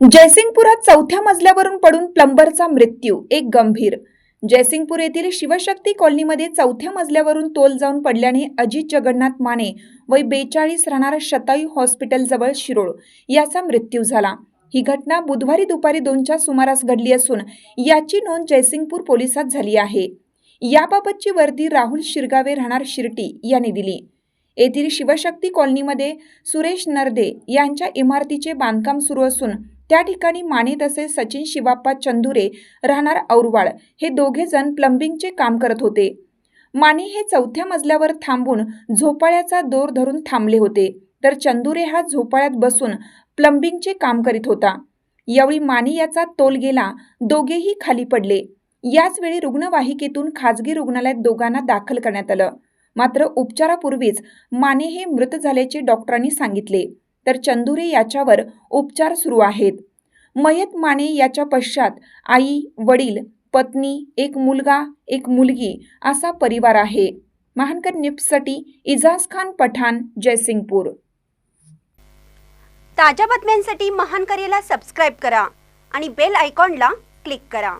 जयसिंगपुरात चौथ्या मजल्यावरून पडून प्लंबरचा मृत्यू एक गंभीर. जयसिंगपूर येथील शिवशक्ती कॉलनीमध्ये चौथ्या मजल्यावरून तोल जाऊन पडल्याने अजित जगन्नाथ माने वय बेचाळीस राहणारा शतायू हॉस्पिटलजवळ शिरोळ याचा मृत्यू झाला. ही घटना बुधवारी दुपारी दोनच्या सुमारास घडली असून याची नोंद जयसिंगपूर पोलिसात झाली आहे. याबाबतची वर्दी राहुल शिरगावे राहणार शिर्टी यांनी दिली. येथील शिवशक्ती कॉलनीमध्ये सुरेश नरदे यांच्या इमारतीचे बांधकाम सुरू असून त्या ठिकाणी माने तसेच सचिन शिवाप्पा चंदुरे राहणार औरवाळ हे दोघे जण प्लंबिंगचे काम करत होते. माने हे चौथ्या मजल्यावर थांबून झोपाळ्याचा दोर धरून थांबले होते. तर चंदुरे हा झोपाळ्यात बसून प्लंबिंगचे काम करीत होता. यावेळी माने याचा तोल गेला दोघेही खाली पडले. याच वेळी रुग्णवाहिकेतून खाजगी रुग्णालयात दोघांना दाखल करण्यात आलं. मात्र उपचारापूर्वीच माने हे मृत झाल्याचे डॉक्टरांनी सांगितले. तर चंदुरे याच्यावर उपचार सुरू आहेत. मयत माने याच्या पश्चात आई वडील पत्नी एक मुलगा एक मुलगी असा परिवार आहे. महानकर निप्ससाठी इजाज खान पठाण जयसिंगपूर. ताज्या बातम्यांसाठी महानकरेला सबस्क्राईब करा आणि बेल आयकॉनला क्लिक करा.